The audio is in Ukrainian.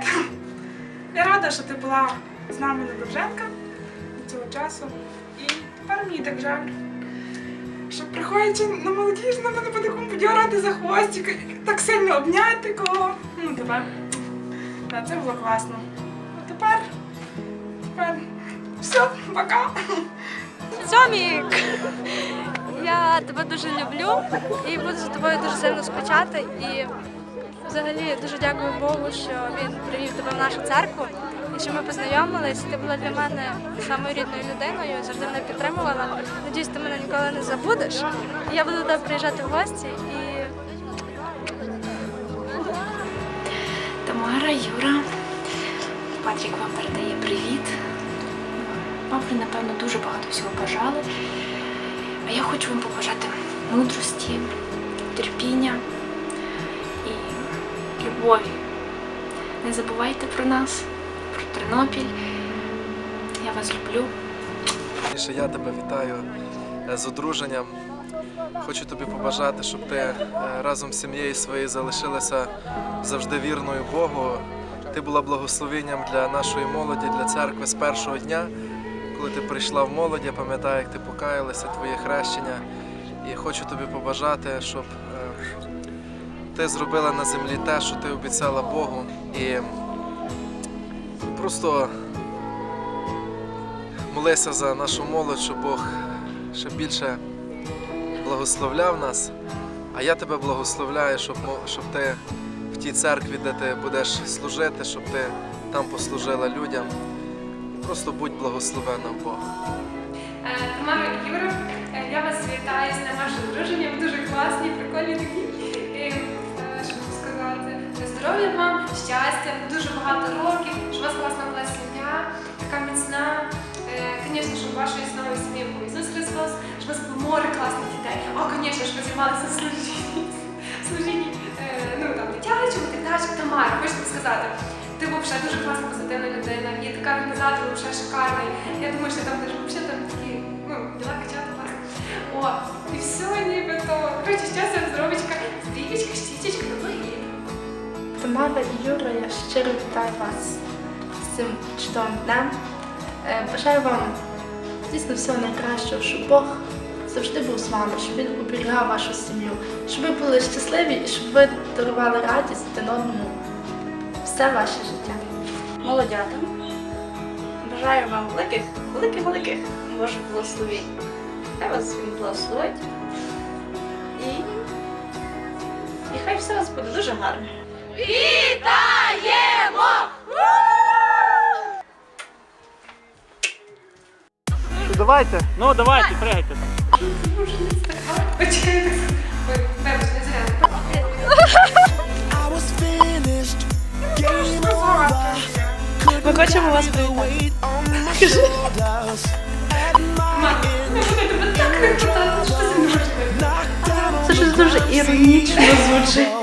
привіт! Я рада, що ти була з нами на Довженка до цього часу. І тепер мені так жаль. Що приходячи на молодіжну, мене буде подьорати за хвостик, так сильно обняти кого. Ну, тепер. Так, це було класно. А тепер. Тепер. Все, пока. Сьомік! Я тебе дуже люблю і буду за тобою дуже сильно скучати. І взагалі дуже дякую Богу, що він привів тебе в нашу церкву і що ми познайомились. Ти була для мене самою рідною людиною, завжди мене підтримувала. Надіюсь, ти мене ніколи не забудеш. Я буду тебе приїжджати в гості і Тамара, Юра, Патрік вам передає привіт. Вам ви, напевно, дуже багато всього бажали. А я хочу вам побажати мудрості, терпіння любові. Не забувайте про нас, про Тернопіль. Я вас люблю. Я тебе вітаю е, з одруженням. Хочу тобі побажати, щоб ти е, разом з сім'єю своєю залишилася завжди вірною Богу. Ти була благословенням для нашої молоді, для церкви з першого дня, коли ти прийшла в молодь, я пам'ятаю, як ти покаялася, твоє хрещення. І хочу тобі побажати, щоб е, ти зробила на землі те, що ти обіцяла Богу. І просто молися за нашу молодь, щоб Бог ще більше благословляв нас. А я тебе благословляю, щоб, щоб ти в тій церкві, де ти будеш служити, щоб ти там послужила людям. Просто будь благословена в Бога. Е, Тамара Юра, е, я вас вітаю з днем вашого одруження. Дуже класні, прикольні такі. Здоров'я вам, щастя, дуже багато років, щоб у вас класна була сім'я, така міцна. Е, Звісно, щоб вашої нової сім'ї був Ісус Христос, щоб у вас було море класних дітей. О, звісно, щоб займалися служінням. служінні, е, ну там дитячому, хочете сказати. Ти ще дуже класна позитивна людина, і така організатор вже шикарний. Я думаю, що там будеш взагалі такі, ну, діла качати класно. О, і все, нібито. Коротше, щастя, Юра, я щиро вітаю вас з цим чудовим днем. Е, Бажаю вам дійсно всього найкращого, щоб Бог завжди був з вами, щоб він оберігав вашу сім'ю, щоб ви були щасливі і щоб ви дарували радість один одному все ваше життя. молодята. Бажаю вам великих, великих, великих Божих благословень. Хай вас він благословить. І, і хай все у вас буде дуже гарно. Давайте. Ну, давайте, пригайте. почекай. Ой, вибач, не зря. Ми хочемо вас привітати. Мама, не буду тебе так не питати, що ти не можеш Це щось дуже іронічно звучить.